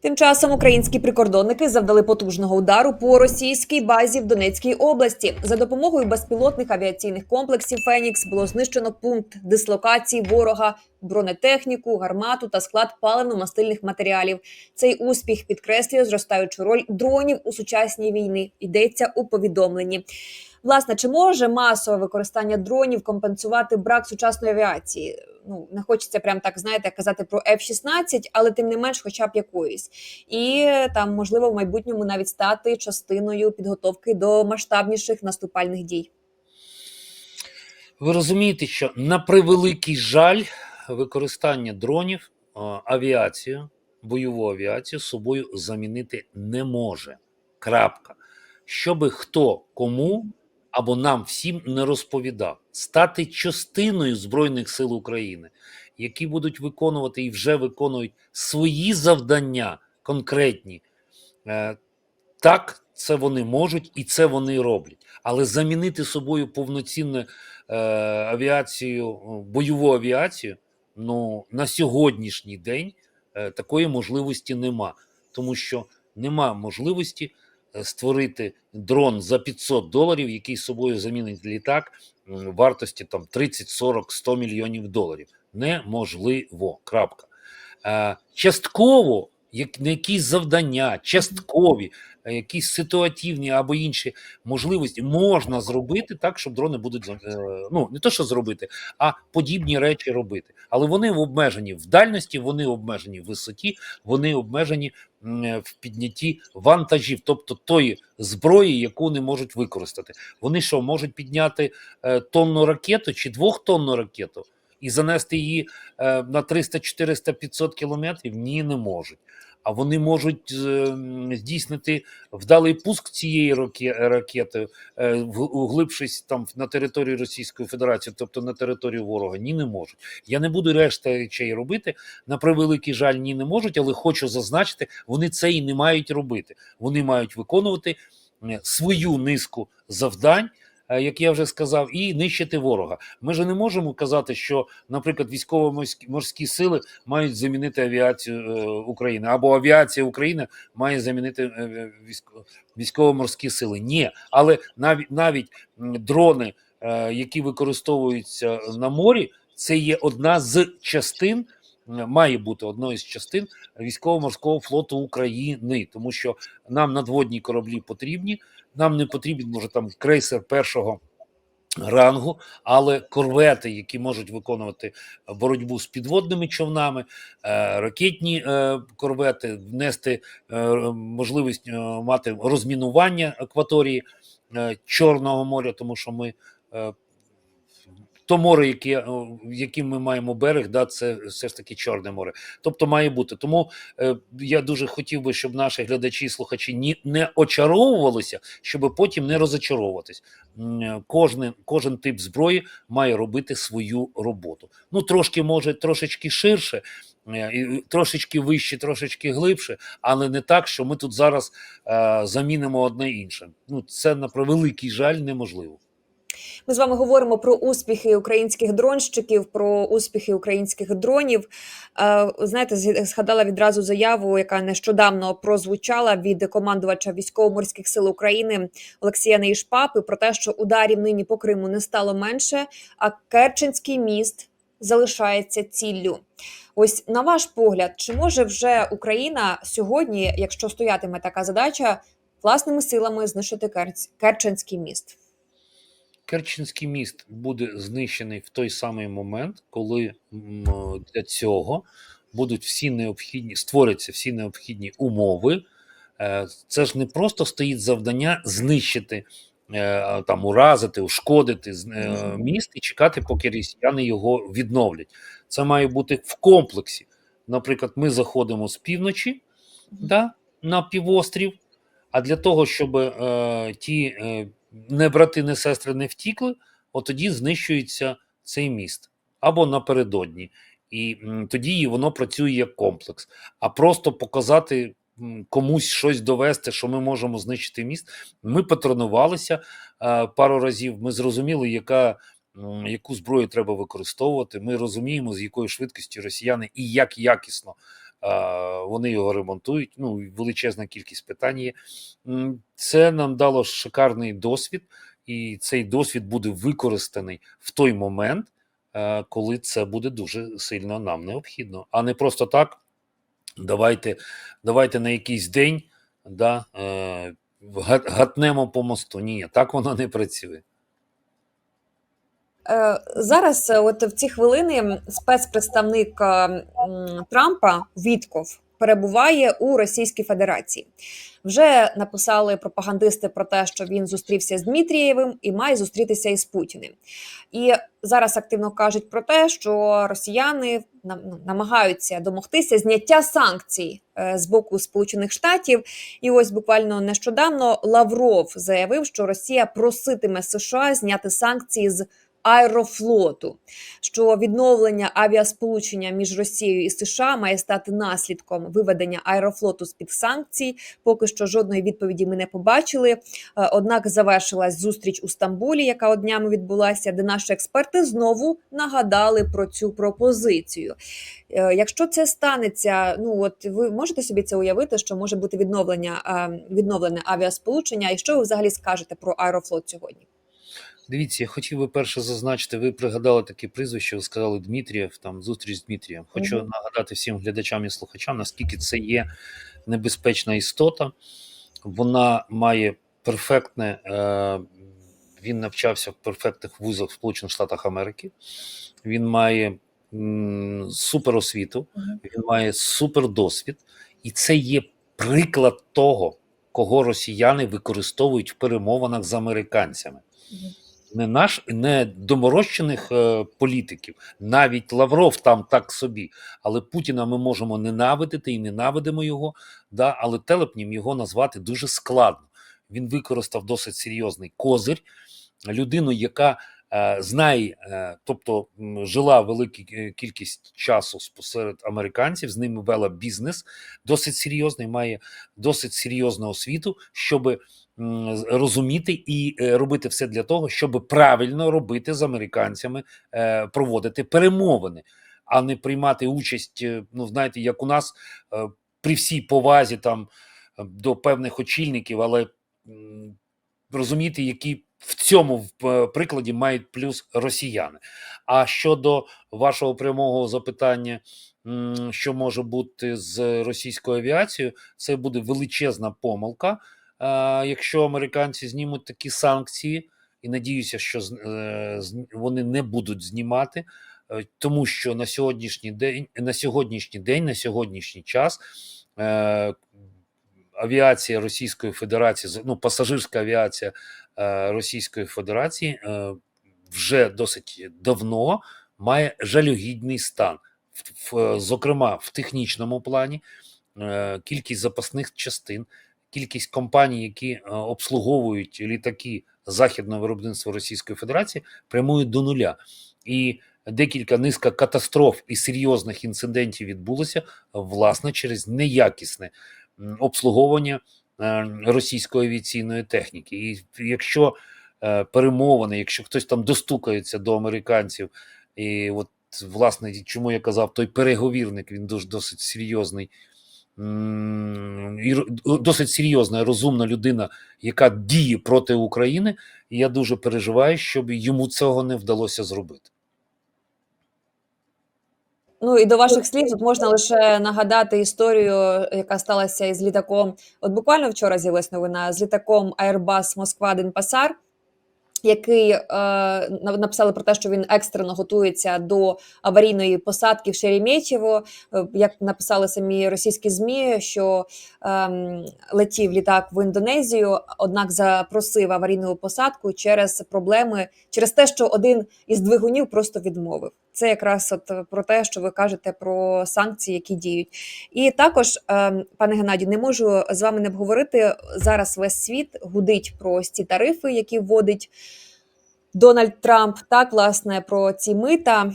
Тим часом українські прикордонники завдали потужного удару по російській базі в Донецькій області. За допомогою безпілотних авіаційних комплексів Фенікс було знищено пункт дислокації ворога, бронетехніку, гармату та склад паливно-мастильних матеріалів. Цей успіх підкреслює зростаючу роль дронів у сучасній війні. Йдеться у повідомленні. Власне, чи може масове використання дронів компенсувати брак сучасної авіації? Ну не хочеться прям так знаєте казати про F-16, але тим не менш, хоча б якоїсь, і там можливо в майбутньому навіть стати частиною підготовки до масштабніших наступальних дій. Ви розумієте, що на превеликий жаль, використання дронів, авіацію, бойову авіацію собою замінити не може. Крапка. Щоби хто кому або нам всім не розповідав, стати частиною Збройних сил України, які будуть виконувати і вже виконують свої завдання конкретні. Е, Так, це вони можуть і це вони роблять. Але замінити собою повноцінне е, авіацію, бойову авіацію, ну на сьогоднішній день е, такої можливості нема, тому що нема можливості створити дрон за 500 доларів, який собою замінить літак вартості там 30, 40, 100 мільйонів доларів. Неможливо. Крапка. Е, частково на якісь завдання, часткові, е, якісь ситуативні або інші можливості можна зробити так, щоб дрони будуть е, ну не то, що зробити, а подібні речі робити. Але вони обмежені в дальності, вони обмежені в висоті, вони обмежені е, в піднятті вантажів, тобто тої зброї, яку не можуть використати. Вони що можуть підняти тонну ракету чи двохтонну ракету і занести її е, на 300, 400, 500 кілометрів? Ні, не можуть. А вони можуть е, здійснити вдалий пуск цієї раке- ракети, е, углибшись там на територію Російської Федерації, тобто на територію ворога. Ні, не можуть. Я не буду решта речей робити. На превеликий жаль, ні, не можуть, але хочу зазначити, вони це і не мають робити. Вони мають виконувати свою низку завдань. Е, Як я вже сказав, і нищити ворога. Ми ж не можемо казати, що, наприклад, військово-морські сили мають замінити авіацію е, України, або авіація України має замінити е, військо- військово-морські сили. Ні, але навіть навіть дрони, які використовуються на морі, це є одна з частин. Має бути одною з частин військово-морського флоту України, тому що нам надводні кораблі потрібні. Нам не потрібен може там крейсер першого рангу, але корвети, які можуть виконувати боротьбу з підводними човнами, е, ракетні е, корвети, внести е, можливість мати розмінування акваторії Чорного моря, тому що ми. То море, яке, яким ми маємо берег, да, це все ж таки Чорне море. Тобто має бути. Тому е, я дуже хотів би, щоб наші глядачі і слухачі ні, не очаровувалися, щоб потім не розочаровуватись. Е, Кожен, кожен тип зброї має робити свою роботу. Ну, трошки, може, трошечки ширше, е, трошечки вище, трошечки глибше, але не так, що ми тут зараз е, замінимо одне інше. Ну, це на превеликий жаль неможливо. Ми з вами говоримо про успіхи українських дронщиків, про успіхи українських дронів. Е, Знаєте, згадала відразу заяву, яка нещодавно прозвучала від командувача військово-морських сил України Олексія Нейшпапи про те, що ударів нині по Криму не стало менше, а Керченський міст залишається ціллю. Ось на ваш погляд, чи може вже Україна сьогодні, якщо стоятиме така задача, власними силами знищити Керченський міст? Керченський міст буде знищений в той самий момент, коли для цього будуть всі необхідні, створяться всі необхідні умови. Е, Це ж не просто стоїть завдання знищити, е, там, уразити, ушкодити е, міст і чекати, поки росіяни його відновлять. Це має бути в комплексі. Наприклад, ми заходимо з півночі да, на півострів, а для того, щоб е, ті е, не брати, не сестри не втікли, от тоді знищується цей міст або напередодні. І тоді воно працює як комплекс. А просто показати комусь щось довести, що ми можемо знищити міст. Ми потренувалися е, пару разів. Ми зрозуміли, яка. Яку зброю треба використовувати? Ми розуміємо, з якою швидкістю росіяни і як якісно вони його ремонтують. Ну, величезна кількість питань є. Це нам дало шикарний досвід, і цей досвід буде використаний в той момент, коли це буде дуже сильно нам необхідно, а не просто так. Давайте, давайте на якийсь день да, е, гатнемо по мосту. Ні, так воно не працює. Е, Зараз, е, от в ці хвилини, спецпредставник е, Трампа Вітков перебуває у Російській Федерації. Вже написали пропагандисти про те, що він зустрівся з Дмитрієвим і має зустрітися із Путіним. І зараз активно кажуть про те, що росіяни намагаються домогтися зняття санкцій з боку Сполучених Штатів. І ось буквально нещодавно Лавров заявив, що Росія проситиме США зняти санкції з аерофлоту, що відновлення авіасполучення між Росією і США має стати наслідком виведення аерофлоту з під санкцій. Поки що жодної відповіді ми не побачили. Е, Однак завершилась зустріч у Стамбулі, яка днями відбулася, де наші експерти знову нагадали про цю пропозицію. Е, Якщо це станеться, ну от ви можете собі це уявити, що може бути відновлення е, відновлене авіасполучення, і що ви взагалі скажете про аерофлот сьогодні? Дивіться, я хотів би перше зазначити, ви пригадали таке прізвище, ви сказали Дмитрієв, там зустріч з Дмитрієм. Хочу Мгм. нагадати всім глядачам і слухачам, наскільки це є небезпечна істота. Вона має перфектне, е, він навчався в перфектних вузах в Сполучених Штатах Америки. Він має м, суперосвіту, Мгм. він має супердосвід, і це є приклад того, кого росіяни використовують в перемовинах з американцями не наш, не доморощених е, політиків, навіть Лавров там так собі. Але Путіна ми можемо ненавидити і ненавидимо його, да, але телепнім його назвати дуже складно. Він використав досить серйозний козир, людину, яка е, знає, е, тобто жила велику е, кількість часу серед американців, з ними вела бізнес досить серйозний, має досить серйозну освіту, щоб м, з- розуміти і е, робити все для того, щоб правильно робити з американцями, е, проводити перемовини, а не приймати участь. е, Ну, знаєте, як у нас при всій повазі там до певних очільників, але розуміти, які в цьому прикладі мають плюс росіяни. А щодо вашого прямого запитання, що може бути з російською авіацією, це буде величезна помилка. Е, якщо американці знімуть такі санкції, і надіюся, що е, вони не будуть знімати, е, тому що на сьогоднішній день, на сьогоднішній день, на сьогоднішній час. Авіація Російської Федерації, ну пасажирська авіація Російської Федерації вже досить давно має жалюгідний стан, в, в, зокрема в технічному плані, е, кількість запасних частин, кількість компаній, які е, обслуговують літаки західного виробництва Російської Федерації, прямує до нуля. І декілька низка катастроф і серйозних інцидентів відбулося власне через неякісне обслуговування е, російської авіаційної техніки. І якщо е, перемовини, якщо хтось там достукається до американців, і от власне чому я казав, той переговірник він дуже досить серйозний. І досить серйозна, розумна людина, яка діє проти України, і я дуже переживаю, щоб йому цього не вдалося зробити. Ну і до ваших слів тут можна лише нагадати історію, яка сталася із літаком. От буквально вчора з'явилась новина з літаком Airbus Москва Денпасар, який е, на- написали про те, що він екстрено готується до аварійної посадки в Шереметьєво. Е, Як написали самі російські змі, що е, летів літак в Індонезію, однак запросив аварійну посадку через проблеми, через те, що один із двигунів просто відмовив. Це якраз от е, про те, що ви кажете про санкції, які діють. І також, ем, пане Геннадію, не можу з вами не обговорити зараз. Весь світ гудить про ці тарифи, які вводить Дональд Трамп. Так, власне, про ці мита.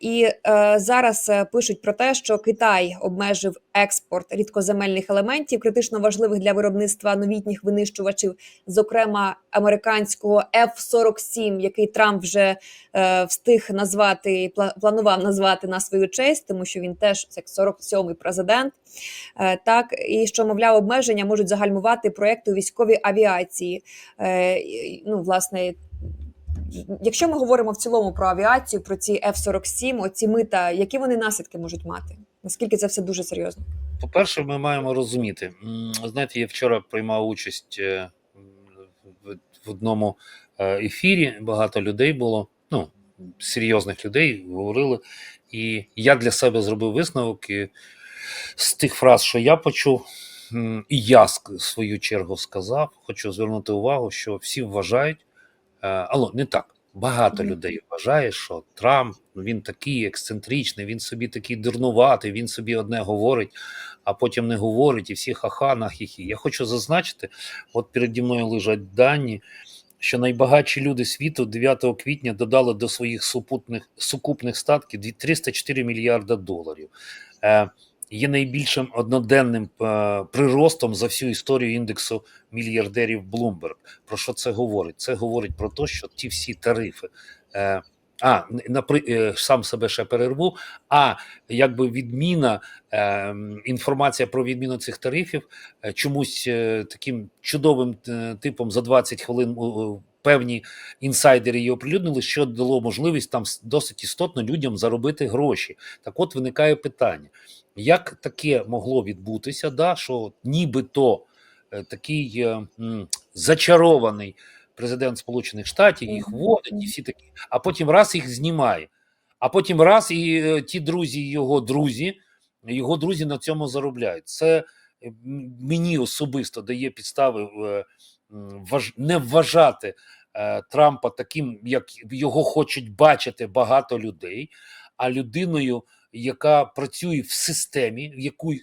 І е, зараз е, пишуть про те, що Китай обмежив експорт рідкоземельних елементів, критично важливих для виробництва новітніх винищувачів, зокрема американського F-47, який Трамп вже е, встиг назвати, планував назвати на свою честь, тому що він теж як 47-й президент. Е, Так і що мовляв, обмеження можуть загальмувати проекти у військовій авіації. Е, Ну, власне, якщо ми говоримо в цілому про авіацію, про ці F-47, оці мита, які вони наслідки можуть мати? Наскільки це все дуже серйозно? По-перше, ми маємо розуміти. Знаєте, я вчора приймав участь е, в, одному е, ефірі. Багато людей було, ну, серйозних людей говорили. І я для себе зробив висновок і з тих фраз, що я почув, і я в свою чергу сказав. Хочу звернути увагу, що всі вважають, алло, не так. Багато людей вважає, що Трамп ну, він такий ексцентричний, він собі такий дурнуватий, він собі одне говорить, а потім не говорить, і всі ха-ха, на хі-хі. Я хочу зазначити: от переді мною лежать дані, що найбагатші люди світу 9 квітня додали до своїх супутних сукупних статків дві- 304 мільярда доларів. Є найбільшим одноденним е, приростом за всю історію індексу мільярдерів Bloomberg. Про що це говорить? Це говорить про те, що ті всі тарифи. Е, а, напри, е, сам себе ще перерву. А якби відміна інформація про відміну цих тарифів чомусь таким чудовим типом за 20 хвилин певні інсайдери її оприлюднили, що дало можливість там досить істотно людям заробити гроші. Так от виникає питання: як таке могло відбутися, да, що нібито е, такий е, м, зачарований президент Сполучених Штатів їх Мгм. вводить, і всі такі, а потім раз їх знімає. А потім раз і е, ті друзі, його друзі, його друзі на цьому заробляють. Це мені особисто дає підстави е, не вважати е, Трампа таким, як його хочуть бачити багато людей, а людиною, яка працює в системі, в яку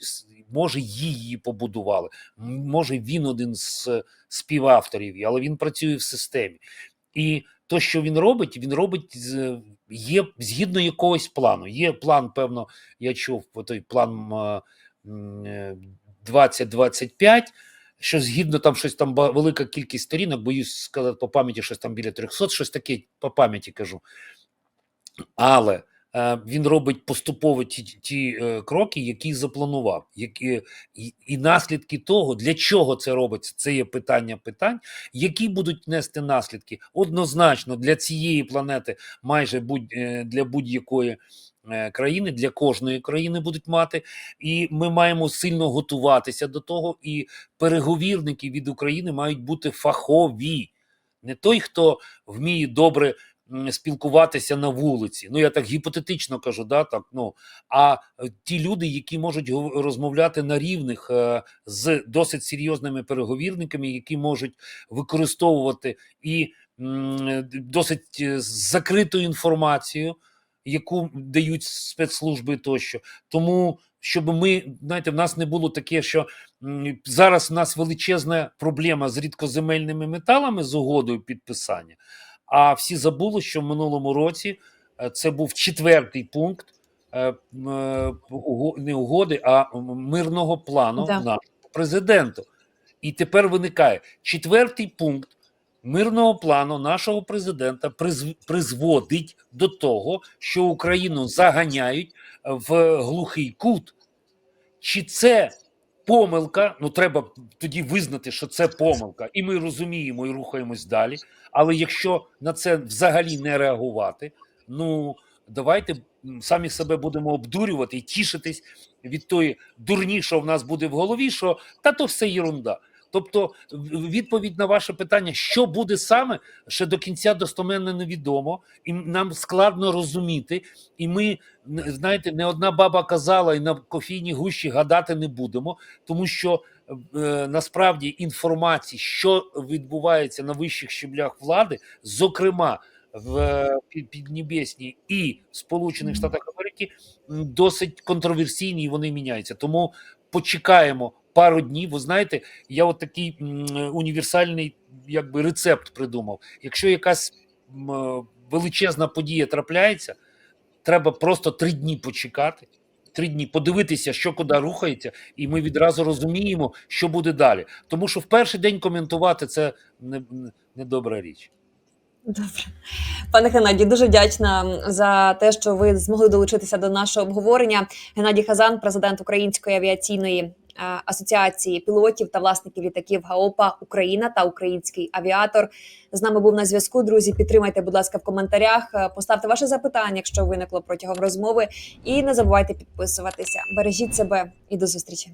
може її побудували. Може, він один з співавторів, але він працює в системі. І то, що він робить, він робить є згідно якогось плану. Є план, певно, я чув той план е, м, е, 2025, що згідно там щось там велика кількість сторінок, боюсь сказати по пам'яті, щось там біля 300, щось таке по пам'яті кажу. Але е, він робить поступово ті, ті е, кроки, які запланував. Які, і, і наслідки того, для чого це робиться, це є питання питань, які будуть нести наслідки однозначно для цієї планети, майже будь, е, для будь-якої країни, для кожної країни будуть мати. І ми маємо сильно готуватися до того. І переговірники від України мають бути фахові. Не той, хто вміє добре спілкуватися на вулиці. Ну я так гіпотетично кажу, да, так, ну, а е, ті люди, які можуть розмовляти на рівних е, з досить серйозними переговірниками, які можуть використовувати і е, досить е, закриту інформацію, яку дають спецслужби тощо. Тому щоб ми, знаєте, в нас не було таке, що зараз в нас величезна проблема з рідкоземельними металами з угодою підписання. А всі забули, що в минулому році е, це був четвертий пункт е, е, не угоди, а мирного плану Да. нашого президента. І тепер виникає четвертий пункт мирного плану нашого президента призв- призводить до того, що Україну заганяють в глухий кут. Чи це помилка? Ну треба тоді визнати, що це помилка, і ми розуміємо і рухаємось далі. Але якщо на це взагалі не реагувати, ну давайте самі себе будемо обдурювати і тішитись від тої дурні, що в нас буде в голові, що та то все єрунда. Тобто, відповідь на ваше питання, що буде саме, ще до кінця достоменно невідомо, і нам складно розуміти. І ми, знаєте, не одна баба казала, і на кофійній гущі гадати не будемо, тому що е, насправді інформації, що відбувається на вищих щеблях влади, зокрема в е, Піднебесній і Сполучених Штатах Америки, досить контроверсійні, і вони міняються. Тому почекаємо пару днів. Ви знаєте, я от такий універсальний якби рецепт придумав. Якщо якась е, величезна подія трапляється, треба просто три дні почекати. Три дні подивитися, що куди рухається, і ми відразу розуміємо, що буде далі. Тому що в перший день коментувати це не, не, добра річ. Добре, пане Геннадію, дуже вдячна за те, що ви змогли долучитися до нашого обговорення. Геннадій Хазан, президент Української авіаційної асоціації пілотів та власників літаків ГАОПа Україна та український авіатор. З нами був на зв'язку. Друзі, підтримайте, будь ласка, в коментарях. Е, Поставте ваше запитання, якщо виникло протягом розмови. І не забувайте підписуватися. Бережіть себе і до зустрічі.